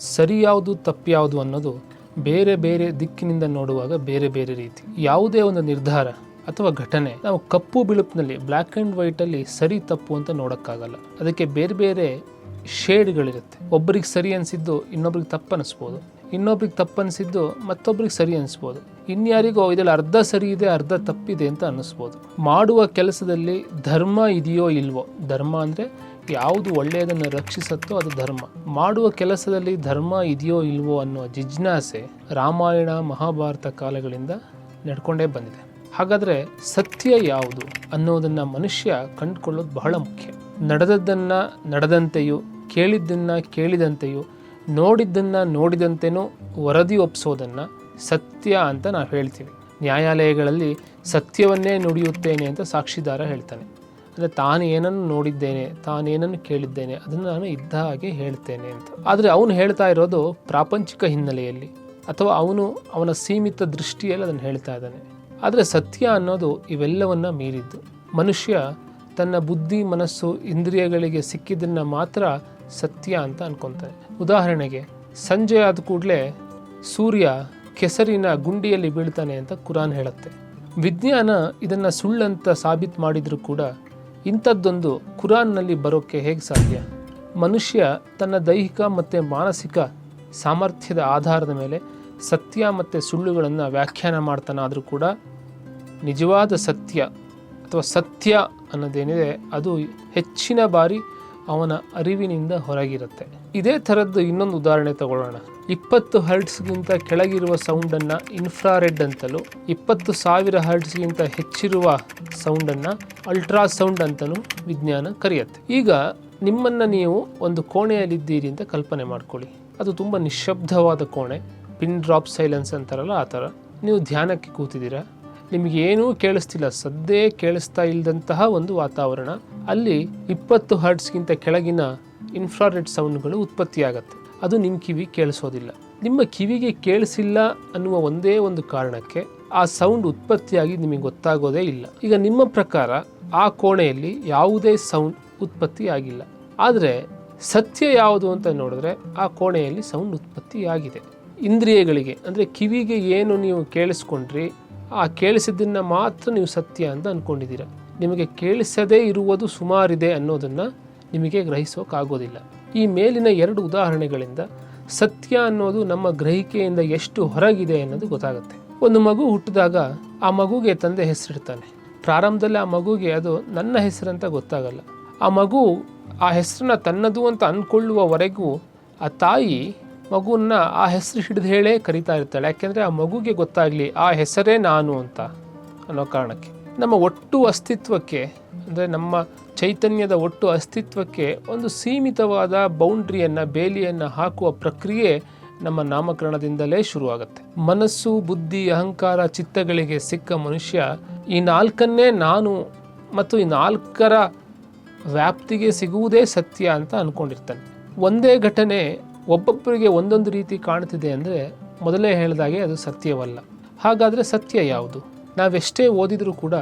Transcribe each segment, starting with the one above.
ಸರಿ ಯಾವುದು ತಪ್ಪು ಯಾವುದು ಅನ್ನೋದು ಬೇರೆ ಬೇರೆ ದಿಕ್ಕಿನಿಂದ ನೋಡುವಾಗ ಬೇರೆ ಬೇರೆ ರೀತಿ. ಯಾವುದೇ ಒಂದು ನಿರ್ಧಾರ ಅಥವಾ ಘಟನೆ ನಾವು ಕಪ್ಪು ಬಿಳುಪಿನಲ್ಲಿ ಬ್ಲ್ಯಾಕ್ ಆ್ಯಂಡ್ ವೈಟಲ್ಲಿ ಸರಿ, ತಪ್ಪು ಅಂತ ನೋಡೋಕ್ಕಾಗಲ್ಲ. ಅದಕ್ಕೆ ಬೇರೆ ಬೇರೆ ಶೇಡ್ಗಳಿರುತ್ತೆ ಒಬ್ಬರಿಗೆ ಸರಿ ಅನಿಸಿದ್ದು ಇನ್ನೊಬ್ರಿಗೆ ತಪ್ಪು ಅನಿಸ್ಬೋದು ಇನ್ನೊಬ್ರಿಗೆ ತಪ್ಪನ್ಸಿದ್ದು ಮತ್ತೊಬ್ರಿಗೆ ಸರಿ ಅನಿಸ್ಬೋದು. ಇನ್ಯಾರಿಗೋ ಇದರಲ್ಲಿ ಅರ್ಧ ಸರಿ ಇದೆ, ಅರ್ಧ ತಪ್ಪಿದೆ ಅಂತ ಅನ್ನಿಸ್ಬೋದು ಮಾಡುವ ಕೆಲಸದಲ್ಲಿ ಧರ್ಮ ಇದೆಯೋ ಇಲ್ವೋ, ಧರ್ಮ ಅಂದರೆ ಯಾವುದು ಒಳ್ಳೆಯದನ್ನು ರಕ್ಷಿಸುತ್ತೋ ಅದು ಧರ್ಮ. ಮಾಡುವ ಕೆಲಸದಲ್ಲಿ ಧರ್ಮ ಇದೆಯೋ ಇಲ್ವೋ ಅನ್ನೋ ಜಿಜ್ಞಾಸೆ ರಾಮಾಯಣ, ಮಹಾಭಾರತ ಕಾಲಗಳಿಂದ ನಡ್ಕೊಂಡೇ ಬಂದಿದೆ. ಹಾಗಾದರೆ ಸತ್ಯ ಯಾವುದು ಅನ್ನೋದನ್ನು ಮನುಷ್ಯ ಕಂಡುಕೊಳ್ಳೋದು ಬಹಳ ಮುಖ್ಯ. ನಡೆದದ್ದನ್ನು, ನಡೆದಂತೆಯೂ, ಕೇಳಿದ್ದನ್ನು ಕೇಳಿದಂತೆಯೂ ನೋಡಿದ್ದನ್ನು ನೋಡಿದಂತೆಯೂ ವರದಿ ಒಪ್ಪಿಸೋದನ್ನು ಸತ್ಯ ಅಂತ ನಾವು ಹೇಳ್ತೀವಿ. ನ್ಯಾಯಾಲಯಗಳಲ್ಲಿ ಸತ್ಯವನ್ನೇ ನುಡಿಯುತ್ತೇನೆ ಅಂತ ಸಾಕ್ಷಿದಾರ ಹೇಳ್ತಾನೆ. ಅಂದರೆ ತಾನು ಏನನ್ನು ನೋಡಿದ್ದೇನೆ ತಾನೇನನ್ನು ಕೇಳಿದ್ದೇನೆ ಅದನ್ನು ನಾನು ಇದ್ದ ಹಾಗೆ ಹೇಳ್ತೇನೆ ಅಂತ. ಆದರೆ ಅವನು ಹೇಳ್ತಾ ಇರೋದು ಪ್ರಾಪಂಚಿಕ ಹಿನ್ನೆಲೆಯಲ್ಲಿ ಅಥವಾ ಅವನು ಅವನ ಸೀಮಿತ ದೃಷ್ಟಿಯಲ್ಲಿ ಅದನ್ನು ಹೇಳ್ತಾ ಇದ್ದಾನೆ. ಆದರೆ ಸತ್ಯ ಅನ್ನೋದು ಇವೆಲ್ಲವನ್ನು ಮೀರಿದ್ದು. ಮನುಷ್ಯ ತನ್ನ ಬುದ್ಧಿ, ಮನಸ್ಸು, ಇಂದ್ರಿಯಗಳಿಗೆ ಸಿಕ್ಕಿದ್ದನ್ನು ಮಾತ್ರ ಸತ್ಯ ಅಂತ ಅನ್ಕೊತಾರೆ. ಉದಾಹರಣೆಗೆ, ಸಂಜೆ ಆದ ಕೂಡಲೇ ಸೂರ್ಯ ಕೆಸರಿನ ಗುಂಡಿಯಲ್ಲಿ ಬೀಳ್ತಾನೆ ಅಂತ ಕುರಾನ್ ಹೇಳುತ್ತೆ. ವಿಜ್ಞಾನ ಇದನ್ನು ಸುಳ್ಳಂತ ಸಾಬೀತು ಮಾಡಿದರೂ ಕೂಡ ಇಂಥದ್ದೊಂದು ಕುರಾನ್ನಲ್ಲಿ ಬರೋಕ್ಕೆ ಹೇಗೆ ಸಾಧ್ಯ? ಮನುಷ್ಯ ತನ್ನ ದೈಹಿಕ ಮತ್ತು ಮಾನಸಿಕ ಸಾಮರ್ಥ್ಯದ ಆಧಾರದ ಮೇಲೆ ಸತ್ಯ ಮತ್ತು ಸುಳ್ಳುಗಳನ್ನು ವ್ಯಾಖ್ಯಾನ ಮಾಡ್ತಾನಾದರೂ ಕೂಡ ನಿಜವಾದ ಸತ್ಯ ಅಥವಾ ಸತ್ಯ ಅನ್ನೋದೇನಿದೆ, ಅದು ಹೆಚ್ಚಿನ ಬಾರಿ ಅವನ ಅರಿವಿನಿಂದ ಹೊರಗಿರುತ್ತೆ. ಇದೇ ಥರದ್ದು ಇನ್ನೊಂದು ಉದಾಹರಣೆ ತಗೊಳ್ಳೋಣ. ಇಪ್ಪತ್ತು ಹರ್ಟ್ಸ್ಗಿಂತ ಕೆಳಗಿರುವ ಸೌಂಡನ್ನು ಇನ್ಫ್ರಾರೆಡ್ ಅಂತಲೂ, ಇಪ್ಪತ್ತು ಸಾವಿರ ಹರ್ಟ್ಸ್ಗಿಂತ ಹೆಚ್ಚಿರುವ ಸೌಂಡನ್ನು ಅಲ್ಟ್ರಾಸೌಂಡ್ ಅಂತಲೂ ವಿಜ್ಞಾನ ಕರೆಯುತ್ತೆ. ಈಗ ನಿಮ್ಮನ್ನು ನೀವು ಒಂದು ಕೋಣೆಯಲ್ಲಿದ್ದೀರಿ ಅಂತ ಕಲ್ಪನೆ ಮಾಡ್ಕೊಳ್ಳಿ. ಅದು ತುಂಬ ನಿಶ್ಶಬ್ದವಾದ ಕೋಣೆ, ಪಿನ್ ಡ್ರಾಪ್ ಸೈಲೆನ್ಸ್ ಅಂತಾರಲ್ಲ ಆ ಥರ. ನೀವು ಧ್ಯಾನಕ್ಕೆ ಕೂತಿದ್ದೀರಾ? ನಿಮಗೇನೂ ಕೇಳಿಸ್ತಿಲ್ಲ, ಸದ್ದೇ ಕೇಳಿಸ್ತಾ ಇಲ್ಲದಂತಹ ಒಂದು ವಾತಾವರಣ. ಅಲ್ಲಿ ಇಪ್ಪತ್ತು ಹರ್ಟ್ಸ್ಗಿಂತ ಕೆಳಗಿನ ಇನ್ಫ್ರಾರೆಡ್ ಸೌಂಡ್ಗಳು ಉತ್ಪತ್ತಿಯಾಗತ್ತೆ. ಅದು ನಿಮ್ಮ ಕಿವಿ ಕೇಳಿಸೋದಿಲ್ಲ. ನಿಮ್ಮ ಕಿವಿಗೆ ಕೇಳಿಸಿಲ್ಲ ಅನ್ನುವ ಒಂದೇ ಒಂದು ಕಾರಣಕ್ಕೆ ಆ ಸೌಂಡ್ ಉತ್ಪತ್ತಿಯಾಗಿ ನಿಮಗೆ ಗೊತ್ತಾಗೋದೇ ಇಲ್ಲ. ಈಗ ನಿಮ್ಮ ಪ್ರಕಾರ ಆ ಕೋಣೆಯಲ್ಲಿ ಯಾವುದೇ ಸೌಂಡ್ ಉತ್ಪತ್ತಿ ಆಗಿಲ್ಲ ಆದರೆ ಸತ್ಯ ಯಾವುದು ಅಂತ ನೋಡಿದ್ರೆ ಆ ಕೋಣೆಯಲ್ಲಿ ಸೌಂಡ್ ಉತ್ಪತ್ತಿಯಾಗಿದೆ. ಇಂದ್ರಿಯಗಳಿಗೆ, ಅಂದರೆ ಕಿವಿಗೆ ಏನು ನೀವು ಕೇಳಿಸ್ಕೊಂಡ್ರಿ ಆ ಕೇಳಿಸಿದ್ದನ್ನು ಮಾತ್ರ ನೀವು ಸತ್ಯ ಅಂತ ಅಂದ್ಕೊಂಡಿದ್ದೀರ ನಿಮಗೆ ಕೇಳಿಸದೇ ಇರುವುದು ಸುಮಾರಿದೆ ಅನ್ನೋದನ್ನು ನಿಮಗೆ ಗ್ರಹಿಸೋಕ್ಕಾಗೋದಿಲ್ಲ ಈ ಮೇಲಿನ ಎರಡು ಉದಾಹರಣೆಗಳಿಂದ ಸತ್ಯ ಅನ್ನೋದು ನಮ್ಮ ಗ್ರಹಿಕೆಯಿಂದ ಎಷ್ಟು ಹೊರಗಿದೆ ಅನ್ನೋದು ಗೊತ್ತಾಗುತ್ತೆ. ಒಂದು ಮಗು ಹುಟ್ಟಿದಾಗ ಆ ಮಗುಗೆ ತಂದೆ ಹೆಸರಿಡ್ತಾನೆ. ಪ್ರಾರಂಭದಲ್ಲಿ ಆ ಮಗುಗೆ ಅದು ನನ್ನ ಹೆಸರಂತ ಗೊತ್ತಾಗಲ್ಲ. ಆ ಮಗು ಆ ಹೆಸರನ್ನ ತನ್ನದು ಅಂತ ಅಂದ್ಕೊಳ್ಳುವವರೆಗೂ ಆ ತಾಯಿ ಮಗುವನ್ನ ಆ ಹೆಸರು ಹಿಡಿದು ಹೇಳೇ ಕರಿತಾ ಇರ್ತಾಳೆ. ಯಾಕೆಂದರೆ ಆ ಮಗುಗೆ ಗೊತ್ತಾಗಲಿ, ಆ ಹೆಸರೇ ನಾನು ಅಂತ ಅನ್ನೋ ಕಾರಣಕ್ಕೆ. ನಮ್ಮ ಒಟ್ಟು ಅಸ್ತಿತ್ವಕ್ಕೆ, ಅಂದರೆ ನಮ್ಮ ಚೈತನ್ಯದ ಒಟ್ಟು ಅಸ್ತಿತ್ವಕ್ಕೆ ಒಂದು ಸೀಮಿತವಾದ ಬೌಂಡ್ರಿಯನ್ನು, ಬೇಲಿಯನ್ನು ಹಾಕುವ ಪ್ರಕ್ರಿಯೆ ನಮ್ಮ ನಾಮಕರಣದಿಂದಲೇ ಶುರುವಾಗುತ್ತೆ. ಮನಸ್ಸು, ಬುದ್ಧಿ, ಅಹಂಕಾರ, ಚಿತ್ತಗಳಿಗೆ ಸಿಕ್ಕ ಮನುಷ್ಯ ಈ ನಾಲ್ಕನ್ನೇ ನಾನು ಮತ್ತು ಈ ನಾಲ್ಕರ ವ್ಯಾಪ್ತಿಗೆ ಸಿಗುವುದೇ ಸತ್ಯ ಅಂತ ಅಂದ್ಕೊಂಡಿರ್ತಾನೆ ಒಂದೇ ಘಟನೆ ಒಬ್ಬೊಬ್ಬರಿಗೆ ಒಂದೊಂದು ರೀತಿ ಕಾಣ್ತಿದೆ ಅಂದರೆ ಮೊದಲೇ ಹೇಳಿದಾಗೆ ಅದು ಸತ್ಯವಲ್ಲ. ಹಾಗಾದರೆ ಸತ್ಯ ಯಾವುದು? ನಾವೆಷ್ಟೇ ಓದಿದರೂ ಕೂಡ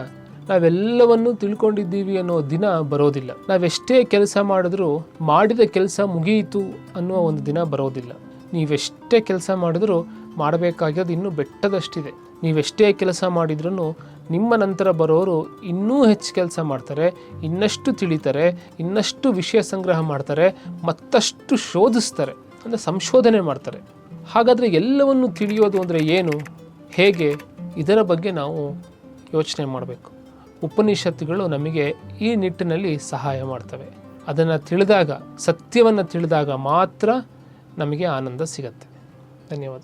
ನಾವೆಲ್ಲವನ್ನೂ ತಿಳ್ಕೊಂಡಿದ್ದೀವಿ ಅನ್ನೋ ದಿನ ಬರೋದಿಲ್ಲ. ನಾವೆಷ್ಟೇ ಕೆಲಸ ಮಾಡಿದ್ರೂ ಮಾಡಿದ ಕೆಲಸ ಮುಗಿಯಿತು ಅನ್ನುವ ಒಂದು ದಿನ ಬರೋದಿಲ್ಲ. ನೀವೆಷ್ಟೇ ಕೆಲಸ ಮಾಡಿದ್ರೂ ಮಾಡಬೇಕಾಗಿರೋದು ಇನ್ನೂ ಬೆಟ್ಟದಷ್ಟಿದೆ. ನೀವೆಷ್ಟೇ ಕೆಲಸ ಮಾಡಿದ್ರೂ ನಿಮ್ಮ ನಂತರ ಬರೋರು ಇನ್ನೂ ಹೆಚ್ಚು ಕೆಲಸ ಮಾಡ್ತಾರೆ, ಇನ್ನಷ್ಟು ತಿಳಿತಾರೆ, ಇನ್ನಷ್ಟು ವಿಷಯ ಸಂಗ್ರಹ ಮಾಡ್ತಾರೆ, ಮತ್ತಷ್ಟು ಶೋಧಿಸ್ತಾರೆ. ಅಂದರೆ ಸಂಶೋಧನೆ ಮಾಡ್ತಾರೆ. ಹಾಗಾದರೆ ಎಲ್ಲವನ್ನು ತಿಳಿಯೋದು ಅಂದರೆ ಏನು? ಹೇಗೆ? ಇದರ ಬಗ್ಗೆ ನಾವು ಯೋಚನೆ ಮಾಡಬೇಕು. ಉಪನಿಷತ್ತುಗಳು ನಮಗೆ ಈ ನಿಟ್ಟಿನಲ್ಲಿ ಸಹಾಯ ಮಾಡ್ತವೆ. ಅದನ್ನು ತಿಳಿದಾಗ, ಸತ್ಯವನ್ನು ತಿಳಿದಾಗ ಮಾತ್ರ ನಮಗೆ ಆನಂದ ಸಿಗತ್ತೆ. ಧನ್ಯವಾದ.